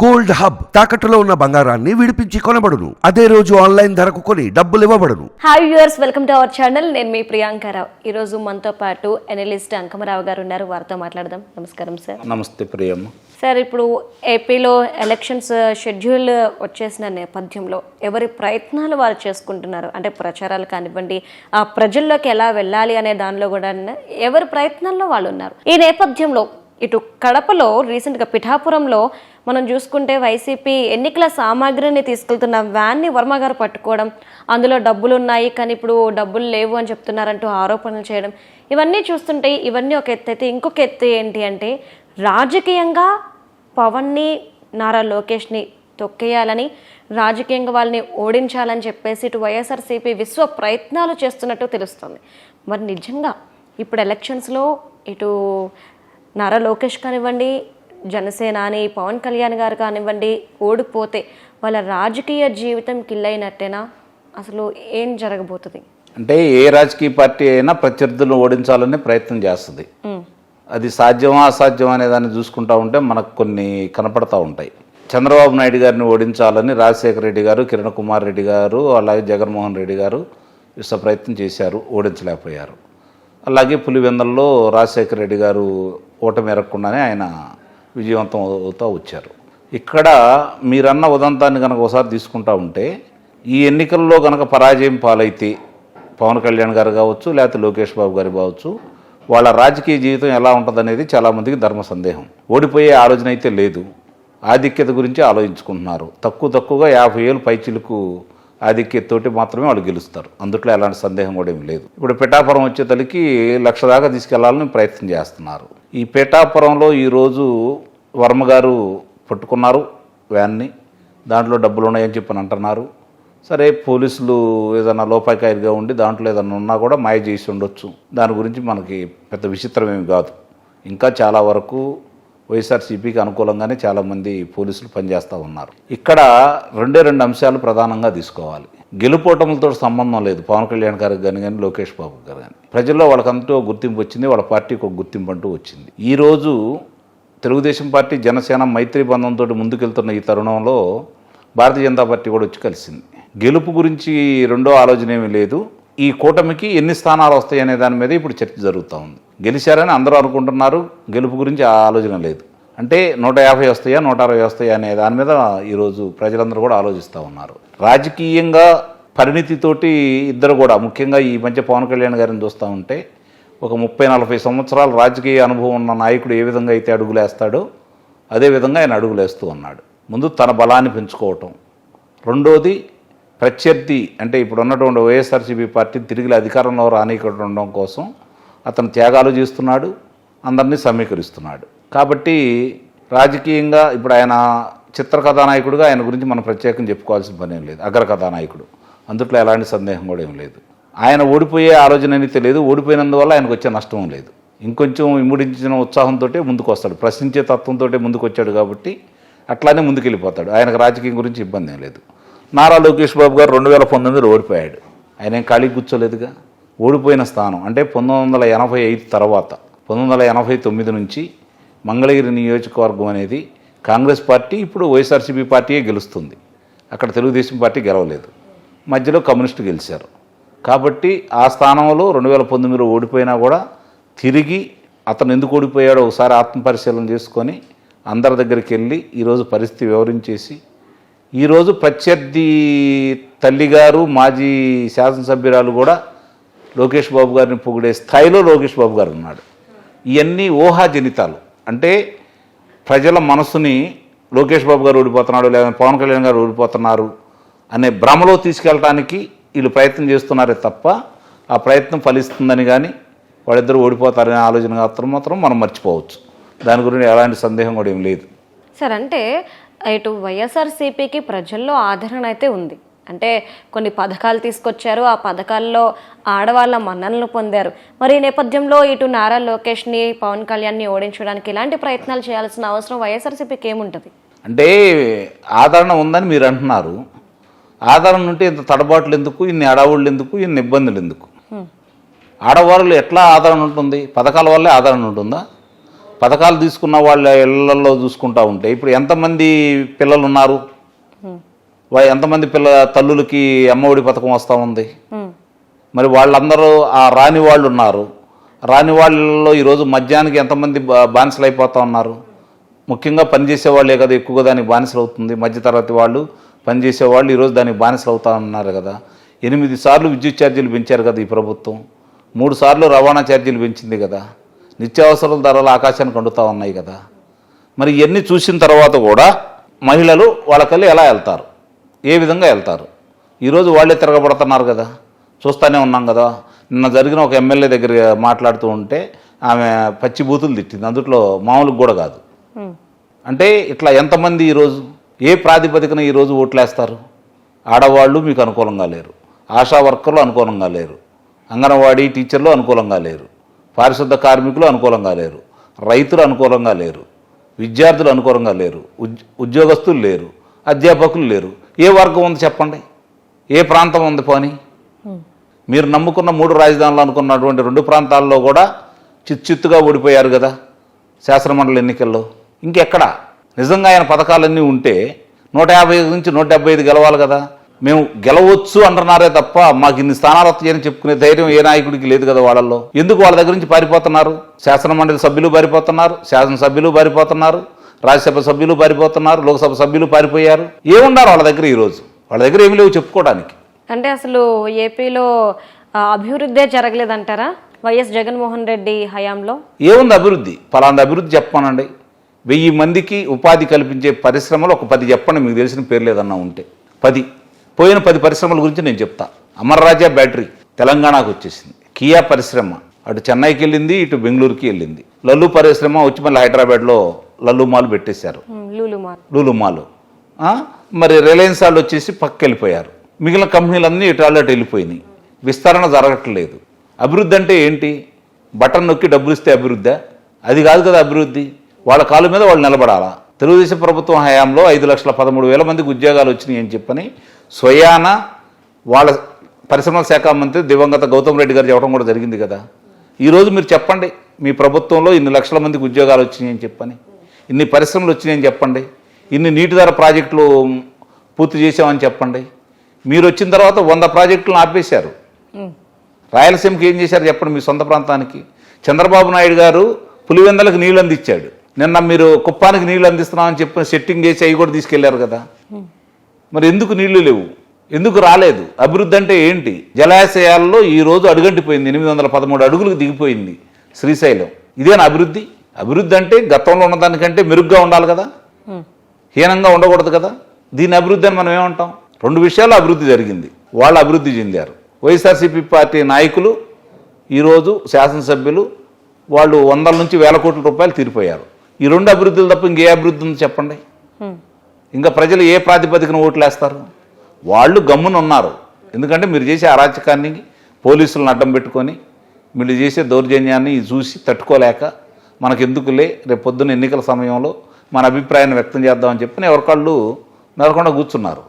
Gold hub తాకట్టులో ఉన్న బంగారాన్ని విడిపించి కొనబడును. అదే రోజు ఆన్లైన్ ధరకు కొని డబ్బులు ఇవ్వబడును. Hi viewers welcome to our channel నేను మీ ప్రియాంకారావు ఈరోజు మనతో పాటు ఎనలిస్ట్ అంకమరావు గారు ఉన్నారు. వారితో మాట్లాడదాం. నమస్కారం సార్ నమస్తే ప్రియమ్మ. సార్ ఇప్పుడు ఏపీలో ఎలక్షన్స్ షెడ్యూల్ వచ్చేసిన నేపథ్యంలో ఎవరి ప్రయత్నాలు వారు చేసుకుంటున్నారు? అంటే ప్రచారాలు కానివ్వండి ఆ ప్రజల్లోకి ఎలా వెళ్ళాలి అనే దానిలో కూడా ఎవరి ప్రయత్నాల్లో వాళ్ళు ఉన్నారు? ఈ నేపథ్యంలో ఇటు కడపలో రీసెంట్గా పిఠాపురంలో మనం చూసుకుంటే వైసీపీ ఎన్నికల సామాగ్రిని తీసుకెళ్తున్న వ్యాన్ని వర్మ గారు పట్టుకోవడం అందులో డబ్బులు ఉన్నాయి కానీ ఇప్పుడు డబ్బులు లేవు అని చెప్తున్నారంటూ ఆరోపణలు చేయడం. ఇవన్నీ చూస్తుంటే ఇవన్నీ ఒక ఎత్తు అయితే ఇంకొక ఎత్తు ఏంటి అంటే రాజకీయంగా పవన్ని నారా లోకేష్ని తొక్కేయాలని రాజకీయంగా వాళ్ళని ఓడించాలని చెప్పేసి ఇటు వైఎస్ఆర్సీపీ విశ్వ ప్రయత్నాలు చేస్తున్నట్టు తెలుస్తుంది. మరి నిజంగా ఇప్పుడు ఎలక్షన్స్లో ఇటు నారా లోకేష్ కానివ్వండి జనసేన అని పవన్ కళ్యాణ్ గారు కానివ్వండి ఓడిపోతే వాళ్ళ రాజకీయ జీవితం కిల్లైనట్టేనా అసలు ఏం జరగబోతుంది? అంటే ఏ రాజకీయ పార్టీ అయినా ప్రత్యర్థులను ఓడించాలనే ప్రయత్నం చేస్తుంది. అది సాధ్యమా అసాధ్యమా అనే దాన్ని చూసుకుంటా ఉంటే మనకు కొన్ని కనపడతా ఉంటాయి. చంద్రబాబు నాయుడు గారిని ఓడించాలని రాజశేఖర రెడ్డి గారు కిరణ్ కుమార్ రెడ్డి గారు అలాగే జగన్మోహన్ రెడ్డి గారు విశ్వ ప్రయత్నం చేశారు ఓడించలేకపోయారు. అలాగే పులివెందల్లో రాజశేఖర రెడ్డి గారు ఓటమి ఎరగకుండానే ఆయన విజయవంతం అవుతూ వచ్చారు. ఇక్కడ మీరన్న ఉదంతాన్ని కనుక ఒకసారి తీసుకుంటా ఉంటే ఈ ఎన్నికల్లో కనుక పరాజయం పాలైతే పవన్ కళ్యాణ్ గారు కావచ్చు లేకపోతే లోకేష్ బాబు గారు కావచ్చు వాళ్ళ రాజకీయ జీవితం ఎలా ఉంటుందనేది చాలామందికి ధర్మ సందేహం. ఓడిపోయే ఆలోచన అయితే లేదు. ఆధిక్యత గురించి ఆలోచించుకుంటున్నారు. తక్కువ తక్కువగా యాభై ఏళ్ళు పైచిలకు ఆధిక్యతతోటి మాత్రమే వాళ్ళు గెలుస్తారు. అందుట్లో ఎలాంటి సందేహం కూడా ఏమి లేదు. ఇప్పుడు పిఠాపురం వచ్చేతలకి లక్ష దాకా తీసుకెళ్ళాలని ప్రయత్నం చేస్తున్నారు. ఈ పేటాపురంలో ఈరోజు వర్మ గారు పట్టుకున్నారు వ్యాన్ని. దాంట్లో డబ్బులు ఉన్నాయని చెప్పని అంటున్నారు. సరే పోలీసులు ఏదైనా లోపాయికాయలుగా ఉండి దాంట్లో ఏదైనా ఉన్నా కూడా మాయ చేసి ఉండొచ్చు. దాని గురించి మనకి పెద్ద విచిత్రమేమి కాదు. ఇంకా చాలా వరకు వైఎస్ఆర్సీపీకి అనుకూలంగానే చాలామంది పోలీసులు పనిచేస్తూ ఉన్నారు. ఇక్కడ రెండే రెండు అంశాలు ప్రధానంగా తీసుకోవాలి. గెలుపోటములతో సంబంధం లేదు. పవన్ కళ్యాణ్ గారికి కానీ కానీ లోకేష్ బాబు గారు కానీ ప్రజల్లో వాళ్ళకంటూ గుర్తింపు వచ్చింది వాళ్ళ పార్టీకి ఒక గుర్తింపు అంటూ వచ్చింది. ఈరోజు తెలుగుదేశం పార్టీ జనసేన మైత్రి బంధంతో ముందుకెళ్తున్న ఈ తరుణంలో భారతీయ జనతా పార్టీ కూడా వచ్చి కలిసింది. గెలుపు గురించి రెండో ఆలోచన ఏమీ లేదు. ఈ కూటమికి ఎన్ని స్థానాలు వస్తాయి అనే దాని మీద ఇప్పుడు చర్చ జరుగుతూ ఉంది. గెలిచారని అందరూ అనుకుంటున్నారు. గెలుపు గురించి ఆలోచన లేదు. అంటే నూట యాభై వస్తాయా నూట అరవై వస్తాయా అనే దాని మీద ఈరోజు ప్రజలందరూ కూడా ఆలోచిస్తూ ఉన్నారు. రాజకీయంగా పరిణితితోటి ఇద్దరు కూడా ముఖ్యంగా ఈ మధ్య పవన్ కళ్యాణ్ గారిని చూస్తూ ఉంటే ఒక ముప్పై నలభై సంవత్సరాల రాజకీయ అనుభవం ఉన్న నాయకుడు ఏ విధంగా అయితే అడుగులేస్తాడో అదే విధంగా ఆయన అడుగులేస్తూ ఉన్నాడు. ముందు తన బలాన్ని పెంచుకోవటం. రెండోది ప్రత్యర్థి అంటే ఇప్పుడు ఉన్నటువంటి వైఎస్ఆర్సీపీ పార్టీని తిరిగి అధికారంలో రానికుండా ఉండడం కోసం అతను త్యాగాలు చేస్తున్నాడు అందరినీ సమీకరిస్తున్నాడు. కాబట్టి రాజకీయంగా ఇప్పుడు ఆయన చిత్ర కథానాయకుడిగా ఆయన గురించి మనం ప్రత్యేకం చెప్పుకోవాల్సిన పని ఏం లేదు. అగ్ర కథానాయకుడు. అందుట్లో ఎలాంటి సందేహం కూడా ఏం లేదు. ఆయన ఓడిపోయే ఆలోచన అనేది లేదు ఓడిపోయినందువల్ల ఆయనకు వచ్చే నష్టం లేదు. ఇంకొంచెం ఇముడించిన ఉత్సాహంతో ముందుకు వస్తాడు ప్రశ్నించే తత్వంతో ముందుకు వచ్చాడు కాబట్టి అట్లానే ముందుకెళ్ళిపోతాడు. ఆయనకు రాజకీయం గురించి ఇబ్బంది ఏం లేదు. నారా లోకేష్ బాబు గారు రెండు వేల పంతొమ్మిదిలో ఓడిపోయాడు. ఆయన ఏం ఖాళీ కూర్చోలేదుగా? ఓడిపోయిన స్థానం అంటే పంతొమ్మిది వందల ఎనభై ఐదు తర్వాత పంతొమ్మిది వందల ఎనభై తొమ్మిది నుంచి మంగళగిరి నియోజకవర్గం అనేది కాంగ్రెస్ పార్టీ ఇప్పుడు వైఎస్ఆర్సీపీ పార్టీయే గెలుస్తుంది. అక్కడ తెలుగుదేశం పార్టీ గెలవలేదు. మధ్యలో కమ్యూనిస్టు గెలిచారు. కాబట్టి ఆ స్థానంలో రెండు వేల పంతొమ్మిదిలో ఓడిపోయినా కూడా తిరిగి అతను ఎందుకు ఓడిపోయాడో ఒకసారి ఆత్మపరిశీలన చేసుకొని అందరి దగ్గరికి వెళ్ళి ఈరోజు పరిస్థితి వివరించేసి ఈరోజు ప్రత్యర్థి తల్లిగారు మాజీ శాసనసభ్యురాలు కూడా లోకేష్ బాబు గారిని పొగిడే స్థాయిలో లోకేష్ బాబు గారు ఉన్నాడు. ఇవన్నీ ఊహాజనితాలు. అంటే ప్రజల మనసుని లోకేష్ బాబు గారు ఓడిపోతున్నాడు లేదా పవన్ కళ్యాణ్ గారు ఓడిపోతున్నారు అనే భ్రమలో తీసుకెళ్ళడానికి వీళ్ళు ప్రయత్నం చేస్తున్నారే తప్ప ఆ ప్రయత్నం ఫలిస్తుందని కానీ వాళ్ళిద్దరూ ఓడిపోతారనే ఆలోచన మాత్రం మాత్రం మనం మర్చిపోవచ్చు. దాని గురించి ఎలాంటి సందేహం కూడా ఏం లేదు. సార్ అంటే ఇటు వైఎస్ఆర్సీపీకి ప్రజల్లో ఆదరణ అయితే ఉంది. అంటే కొన్ని పథకాలు తీసుకొచ్చారు. ఆ పథకాల్లో ఆడవాళ్ళ మన్ననలు పొందారు. మరి ఈ నేపథ్యంలో ఇటు నారా లోకేష్ని పవన్ కళ్యాణ్ని ఓడించడానికి ఇలాంటి ప్రయత్నాలు చేయాల్సిన అవసరం వైఎస్ఆర్సీపీకి ఏముంటుంది? అంటే ఆదరణ ఉందని మీరు అంటున్నారు. ఆదరణ ఉంటే ఇంత తడబాట్లు ఎందుకు ఇన్ని అడవుళ్ళు ఎందుకు ఇన్ని ఇబ్బందులు ఎందుకు? ఆడవాళ్ళు ఎట్లా ఆదరణ ఉంటుంది? పథకాల వల్లే ఆదరణ ఉంటుందా? పథకాలు తీసుకున్న వాళ్ళ ఇళ్ళలో చూసుకుంటా ఉంటే ఇప్పుడు ఎంతమంది పిల్లలు ఉన్నారు ఎంతమంది పిల్ల తల్లులకి అమ్మఒడి పథకం వస్తూ ఉంది? మరి వాళ్ళందరూ ఆ రాని వాళ్ళు ఉన్నారు. రాని వాళ్ళలో ఈరోజు మద్యానికి ఎంతమంది బానిసలు అయిపోతూ ఉన్నారు? ముఖ్యంగా పనిచేసే వాళ్ళే కదా ఎక్కువగా దానికి బానిసలు అవుతుంది. మధ్యతరగతి వాళ్ళు పనిచేసే వాళ్ళు ఈరోజు దానికి బానిసలు అవుతా ఉన్నారు కదా. ఎనిమిది సార్లు విద్యుత్ ఛార్జీలు పెంచారు కదా ఈ ప్రభుత్వం. మూడు సార్లు రవాణా ఛార్జీలు పెంచింది కదా. నిత్యావసరాల ధరలు ఆకాశానికి అండుతూ ఉన్నాయి కదా. మరి ఇవన్నీ చూసిన తర్వాత కూడా మహిళలు వాళ్ళకెళ్ళి ఎలా వెళ్తారు? ఏ విధంగా వెళ్తారు? ఈరోజు వాళ్ళే తిరగబడుతున్నారు కదా. చూస్తూనే ఉన్నాం కదా. నిన్న జరిగిన ఒక ఎమ్మెల్యే దగ్గర మాట్లాడుతూ ఉంటే ఆమె పచ్చి బూతులు తిట్టింది. అందుట్లో మామూలుగా కూడా కాదు. అంటే ఇట్లా ఎంతమంది ఈరోజు ఏ ప్రాతిపదికన ఈరోజు ఓట్లేస్తారు? ఆడవాళ్ళు మీకు అనుకూలంగా లేరు. ఆశా వర్కర్లు అనుకూలంగా లేరు. అంగన్వాడీ టీచర్లు అనుకూలంగా లేరు. పారిశుద్ధ కార్మికులు అనుకూలంగా లేరు. రైతులు అనుకూలంగా లేరు. విద్యార్థులు అనుకూలంగా లేరు. ఉద్- ఉద్యోగస్తులు లేరు. అధ్యాపకులు లేరు. ఏ వర్గం ఉంది చెప్పండి? ఏ ప్రాంతం ఉంది పోనీ? మీరు నమ్ముకున్న మూడు రాజధానులు అనుకున్నటువంటి రెండు ప్రాంతాల్లో కూడా చిత్తుగా ఓడిపోయారు కదా శాసనమండలి ఎన్నికల్లో. ఇంకెక్కడ? నిజంగా ఆయన పథకాలన్నీ ఉంటే నూట యాభై ఐదు నుంచి నూట డెబ్బై ఐదు గెలవాలి కదా. మేము గెలవచ్చు అంటున్నారే తప్ప మాకు ఇన్ని స్థానాలు వస్తాయని చెప్పుకునే ధైర్యం ఏ నాయకుడికి లేదు కదా వాళ్ళల్లో. ఎందుకు వాళ్ళ దగ్గర నుంచి పారిపోతున్నారు? శాసనమండలి సభ్యులు పారిపోతున్నారు శాసనసభ్యులు పారిపోతున్నారు. రాజ్యసభ సభ్యులు పారిపోతున్నారు లోక్సభ సభ్యులు పారిపోయారు. ఏమున్నారు వాళ్ళ దగ్గర ఈరోజు వాళ్ళ దగ్గర ఏమి లేవు చెప్పుకోవడానికి. అంటే అసలు ఏపీలో అభివృద్ధే జరగలేదంటారా? వైఎస్ జగన్మోహన్ రెడ్డి హయాంలో? ఏముంది అభివృద్ధి? ఫలాంటి అభివృద్ధి చెప్పానండి వెయ్యి మందికి ఉపాధి కల్పించే పరిశ్రమలు ఒక పది చెప్పండి మీకు తెలిసిన పేరు లేదన్నా ఉంటే. పది. పోయిన పది పరిశ్రమల గురించి నేను చెప్తా. అమర్రాజా బ్యాటరీ తెలంగాణకు వచ్చేసింది. కియా పరిశ్రమ. అటు చెన్నైకి వెళ్ళింది ఇటు బెంగళూరుకి వెళ్ళింది. లల్లు పరిశ్రమ వచ్చి మళ్ళీ హైదరాబాద్లో లల్లు మాల్ పెట్టేశారు. Um, Lulu mall Lulu mall ఆ? మరి రిలయన్స్ వాళ్ళు వచ్చేసి పక్కకి వెళ్ళిపోయారు మిగిలిన కంపెనీలన్నీ ఇటు వాళ్ళు అటు వెళ్ళిపోయినాయి. విస్తరణ జరగట్లేదు. అభివృద్ధి అంటే ఏంటి? బటన్ నొక్కి డబ్బులు ఇస్తే అభివృద్ధా. అది కాదు కదా అభివృద్ధి. వాళ్ళ కాలు మీద వాళ్ళు నిలబడాలా? తెలుగుదేశం ప్రభుత్వం హయాంలో ఐదు లక్షల పదమూడు వేల మందికి ఉద్యోగాలు వచ్చినాయి అని చెప్పని స్వయాన వాళ్ళ పరిశ్రమల శాఖ మంత్రి దివంగత గౌతమ్ రెడ్డి గారు చెప్పడం కూడా జరిగింది కదా. ఈరోజు మీరు చెప్పండి మీ ప్రభుత్వంలో ఇన్ని లక్షల మందికి ఉద్యోగాలు వచ్చినాయి అని చెప్పని. ఇన్ని పరిశ్రమలు వచ్చినాయని చెప్పండి. ఇన్ని నీటి ధర ప్రాజెక్టులు పూర్తి చేసామని చెప్పండి. మీరు వచ్చిన తర్వాత వంద ప్రాజెక్టులను ఆపేశారు. రాయలసీమకి ఏం చేశారు చెప్పండి మీ సొంత ప్రాంతానికి. చంద్రబాబు నాయుడు గారు పులివెందలకు నీళ్ళు అందించాడు. నిన్న మీరు కుప్పానికి నీళ్ళు అందిస్తున్నామని చెప్పి సెట్టింగ్ చేసి అవి కూడా తీసుకెళ్ళారు కదా. మరి ఎందుకు నీళ్ళు లేవు? ఎందుకు రాలేదు? అభివృద్ధి అంటే ఏంటి? జలాశయాల్లో ఈ రోజు అడుగంటిపోయింది. ఎనిమిది వందల పదమూడు అడుగులకు దిగిపోయింది శ్రీశైలం. ఇదేనా అభివృద్ధి? అభివృద్ధి అంటే గతంలో ఉన్నదానికంటే మెరుగ్గా ఉండాలి కదా? హీనంగా ఉండకూడదు కదా? దీని అభివృద్ధి అని మనం ఏమంటాం? రెండు విషయాలు అభివృద్ధి జరిగింది. వాళ్ళు అభివృద్ధి చెందారు. వైఎస్ఆర్సీపీ పార్టీ నాయకులు ఈరోజు శాసనసభ్యులు వాళ్ళు వందల నుంచి వేల కోట్ల రూపాయలు తీరిపోయారు. ఈ రెండు అభివృద్ధులు తప్ప ఇంకే అభివృద్ధి ఉంది చెప్పండి. ఇంకా ప్రజలు ఏ ప్రాతిపదికన ఓట్లేస్తారు? వాళ్ళు గమ్మున ఉన్నారు. ఎందుకంటే మీరు చేసే అరాచకాన్ని పోలీసులను అడ్డం పెట్టుకొని మీరు చేసే దౌర్జన్యాన్ని చూసి తట్టుకోలేక మనకెందుకులే? రేపు పొద్దున్న ఎన్నికల సమయంలో మన అభిప్రాయాన్ని వ్యక్తం చేద్దామని చెప్పి ఎవరికాళ్ళు మెదకుండా కూర్చున్నారు.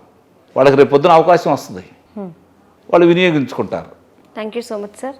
వాళ్ళకి రేపు పొద్దున అవకాశం వస్తుంది. వాళ్ళు వినియోగించుకుంటారు. Thank you so much sir